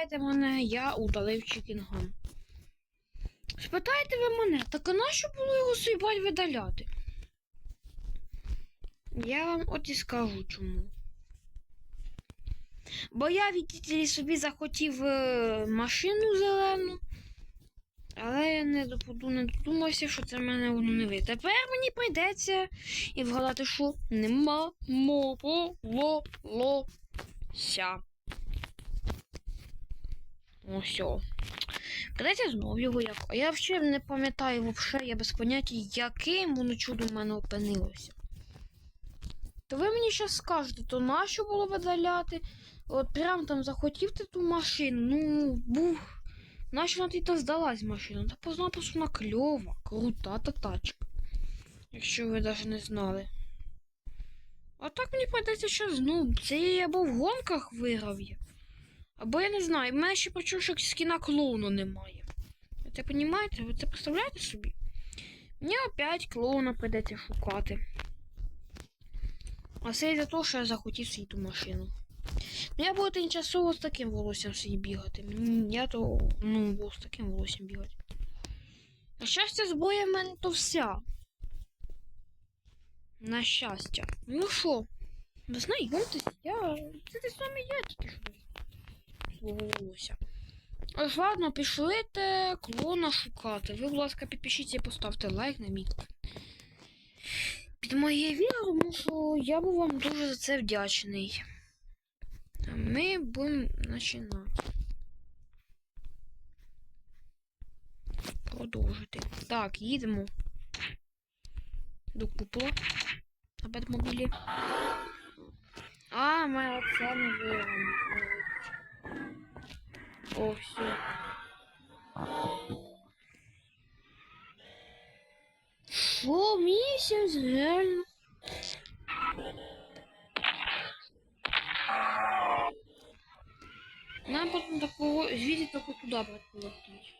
спитаєте мене, я удалив Чікінгам. Спитаєте ви мене, так а нащо було його сибаль видаляти? Я вам от і скажу чому. Бо я відділі собі захотів е, машину зелену, але я не додумався, що це мене воно не вийде. Тепер мені прийдеться і вгадати, що нема мого Ось. все. Придеться знову його як. А я взагалі не пам'ятаю взагалі, я без поняття, яким воно чудо в мене опинилося. То ви мені зараз скажете, то нащо було видаляти? От прям там захотів ти ту машину, ну, був. Нащо вона то здалась машина? Та позна-просто вона кльова, крута та тачка. Якщо ви навіть не знали. А так мені прийдеться зараз, ну, це я або в гонках виграв я. Або я не знаю, мене ще почув, що скіна клоуну немає. Це розумієте? Ви це представляєте собі? Мені опять клоуна прийдеться шукати. А це за те, що я захотів собі ту машину. Ну, я буду тимчасово з таким волоссям собі бігати. Я то, ну, буду з таким волоссям бігати. На щастя, зброя в мене то вся. На щастя. Ну що, ви знайомтесь, я. Це те саме я тільки що свого волосся. Ось ладно, пішли те клона шукати. Ви, будь ласка, підпишіться і поставте лайк на мій. Під моє відео, тому що я був вам дуже за це вдячний. А ми будемо починати. Продовжити. Так, їдемо. До купола. На бетмобілі. А, ми оце не виграємо. О, все. Що, місяць, реально? Нам потім такого звідти таку туди брати полетить.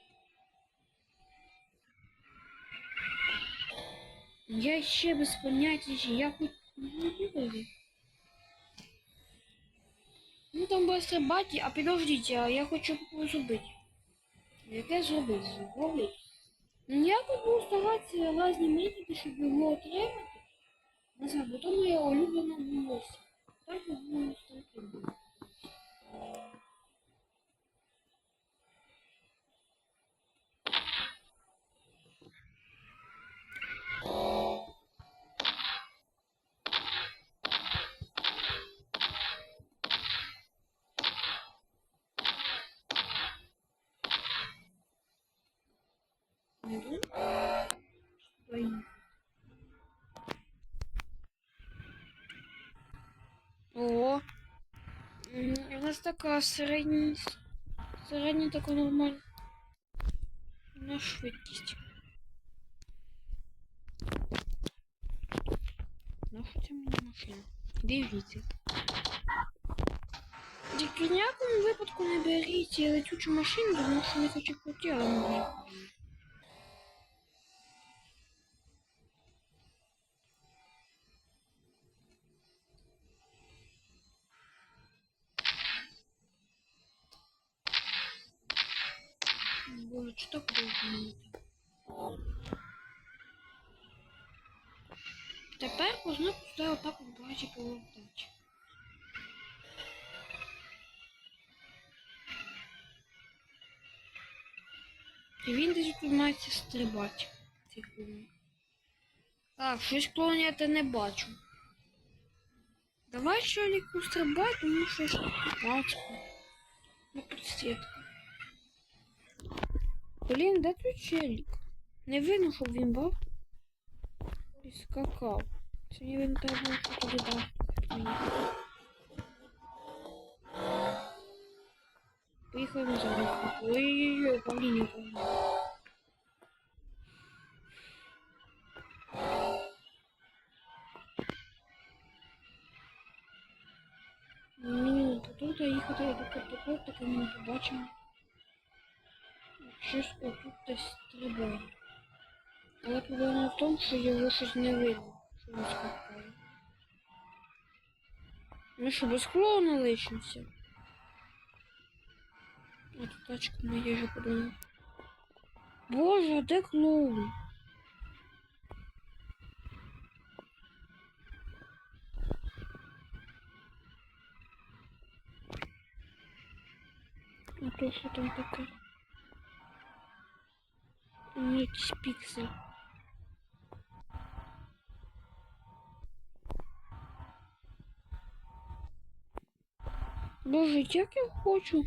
Я ще без поняття, чи я хоч не виведу. Ну бати, а подождите, а я хочу зубить. Яке зробити? Зробити? Ну я буду старатися різні методи, щоб його отримати. Не знаю, бо то моя улюблена волосся. Так я буду старати. О, у нас така середня, середня така нормальна. На швидкість. Нахуй це мені машина? Дивіться. Тільки ніякому випадку не беріть летючу машину, тому що не хочу потягнути. Тепер можна пусти отак в бачі повертати. І він десь тут стрибати. Так, щось клоун я те не бачу. Давай ще ліку стрибай, тому що ж бачку. Ну. Блін, де тут челік? Не видно, щоб він був. І скакав. Сьогодні він треба що туди дав. Поїхали на зарядку. Ой-ой-ой, управління, управління. Ні, тут їхати до картопу, таки ми не побачимо. Щось отут десь стрибає. Але проблема в тому, що його щось не видно, Ми що, без клоуна лишимося? тачка моя же подумав. Боже, де клоун? А то що там таке? Якийсь піксель. Боже, як я хочу.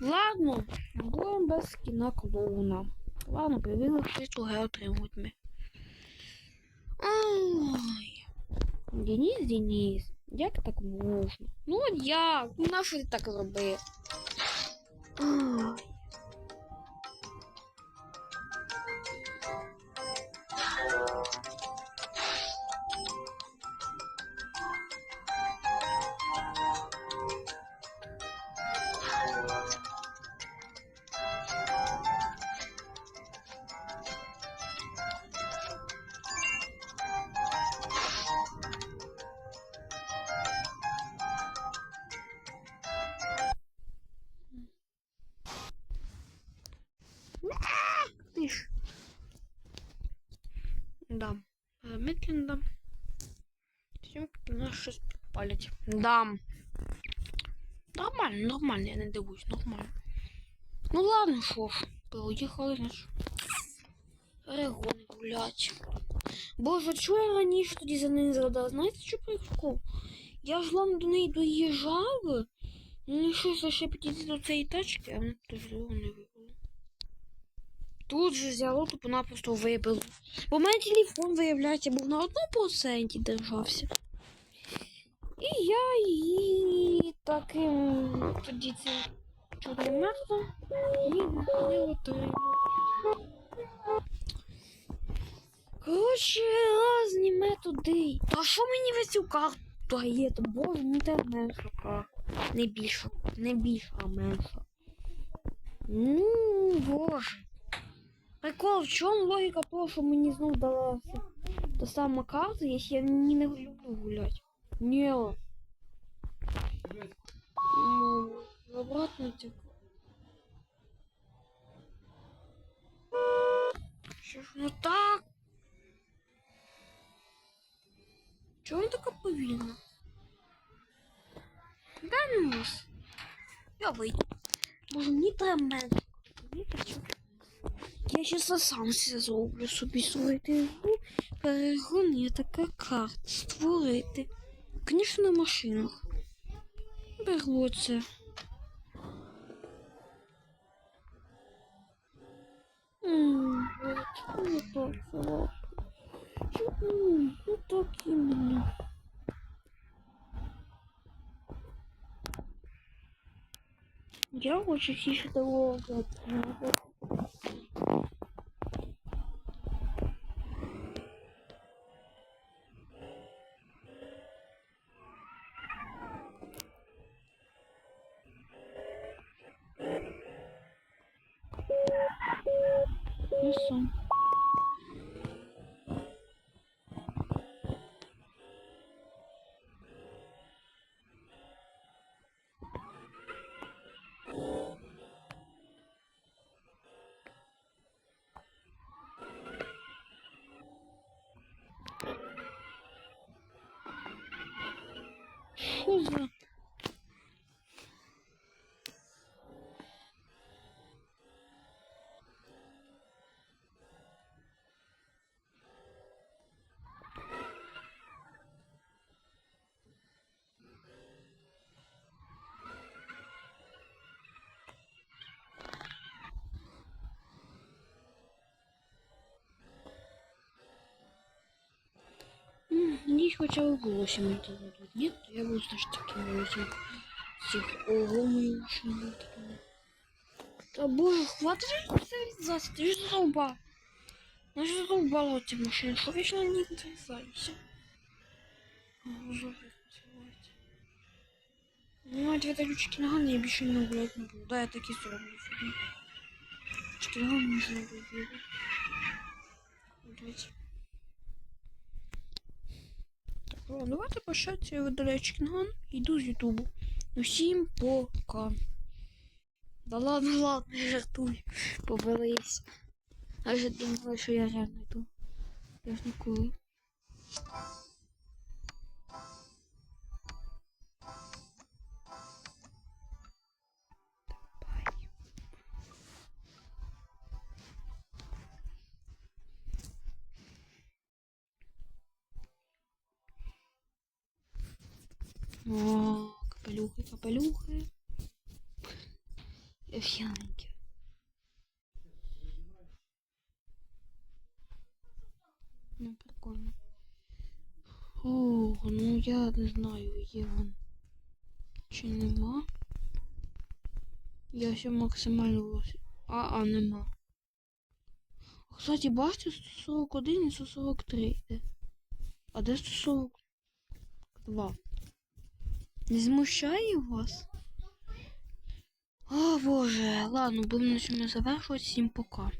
Ладно, будемо без кіна клоуна. Ладно, привили щось друге отримують ми. Ой. Денис, Денис, як так можна? Ну от як? Ну нащо ти так зробив? Ой. Щось підпалять. Дам. Нормально, нормально, я не дивуюсь, нормально. Ну ладно, що ж, поїхали, значить. Перегон гулять. Боже, чого я раніше тоді за неї згадав? Знаєте, що прикол? Я ж ладно до неї доїжджав. Ну що ще підійти до цієї тачки, а вона тут знову не вибила. Тут же взяло, тупо напросто вибило. Бо в мене телефон, виявляється, був на одному проценті держався. І я її таким тоді цим чорним методом і не отримав. Коротше, різні методи. А що мені ви цю карту даєте? Боже, ну це менша карта. Не більша, не більша, а менша. Ну, боже. Прикол, в чому логіка того, що мені знов далася та сама карта, якщо я не, не люблю гуляти? Ні. Ну, обратно тільки. Що ж, ну так. Чого вона така повільна? Да ну ж. Я вийду. Боже, мені треба менше. Мені треба я сейчас сам все зроблю собі створити гру. Перегон є така карта. Створити. Звісно, на машинах. Беру це. Ну так, так іменно. Я хочу тише того. Що Пусть хотя бы голосе. Нет, то я буду слышать таким голосом. Типа, ого, мои уши не. Да боже, хватит специализации, ты же задолбал. Я же задолбал эти машины, что вечно не отрезайся. Ну, а ответ ключ Кингана я еще не гулять не буду. Да, я таки сделаю фильм. Кинган нужно будет. Давайте. Ладно, давайте прощаться, я видаляю Чикінган і йду з Ютубу. Ну всім пока. Да ладно, ладно, я жартую. Побились. А вже думали, що я реально йду. Я ж ніколи. О, капелюхи, капелюхи. Овсянки. Ну, прикольно. Ох, ну я не знаю, є він. Чи нема? Я ще максимально. А, а нема. А, Кстати, бачите, 141 і 143 йде. А де 142? Не змущає вас? О, боже, ладно, будемо на цьому завершувати. Всім пока.